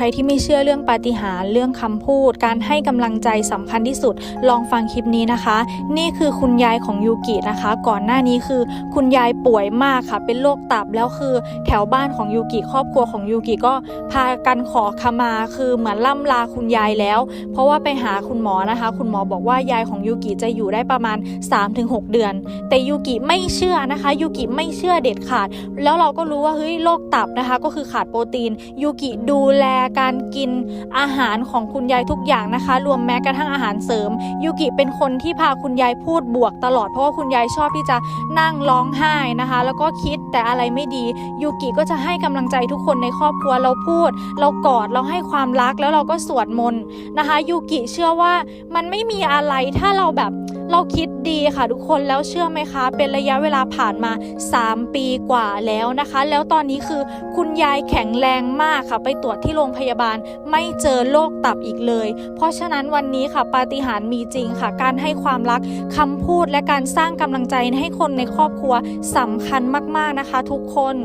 ใครที่ไม่เชื่อเรื่องปาฏิหาริย์เรื่องคำพูด การให้กำลังใจสำคัญที่สุด ลองฟังคลิปนี้นะคะ นี่คือคุณยายของยูกินะคะ ก่อนหน้านี้คือคุณยายป่วยมากค่ะ เป็นโรคตับแล้วคือแถวบ้านของยูกิครอบครัวของยูกิก็พากันขอขมาคือเหมือนล่ำลาคุณยายแล้ว เพราะว่าไปหาคุณหมอนะคะ คุณหมอบอกว่ายายของยูกิจะอยู่ได้ประมาณ 3-6 เดือน แต่ยูกิไม่เชื่อนะคะยูกิไม่เชื่อเด็ดขาด แล้วเราก็รู้ว่าเฮ้ยโรคตับนะคะ ก็คือขาดโปรตีนยูกิดูแลการกินอาหารของคุณยายทุกอย่างนะคะ รวมแม้กระทั่งอาหารเสริม ยูกิเป็นคนที่พาคุณยายพูดบวกตลอดเพราะว่าคุณยายชอบที่จะนั่งร้องไห้นะคะ แล้วก็คิดแต่อะไรไม่ดี ยูกิก็จะให้กำลังใจทุกคนในครอบครัวเราพูด เรากอดเราให้ความรักแล้วเราก็สวดมนต์นะคะ ยูกิเชื่อว่ามันไม่มีอะไรถ้าเราแบบ เราคิดดีค่ะทุกคนแล้วเชื่อไหมคะ เป็นระยะเวลาผ่านมา 3 ปีกว่าแล้วนะคะ แล้วตอนนี้คือคุณยายแข็งแรงมากค่ะ ไปตรวจที่โรงพยาบาลไม่เจอโรคตับอีกเลย เพราะฉะนั้นวันนี้ค่ะปาฏิหาริย์มีจริงค่ะ การให้ความรักคำพูดและการสร้างกำลังใจให้คนในครอบครัวสำคัญมากๆนะคะ ทุกคน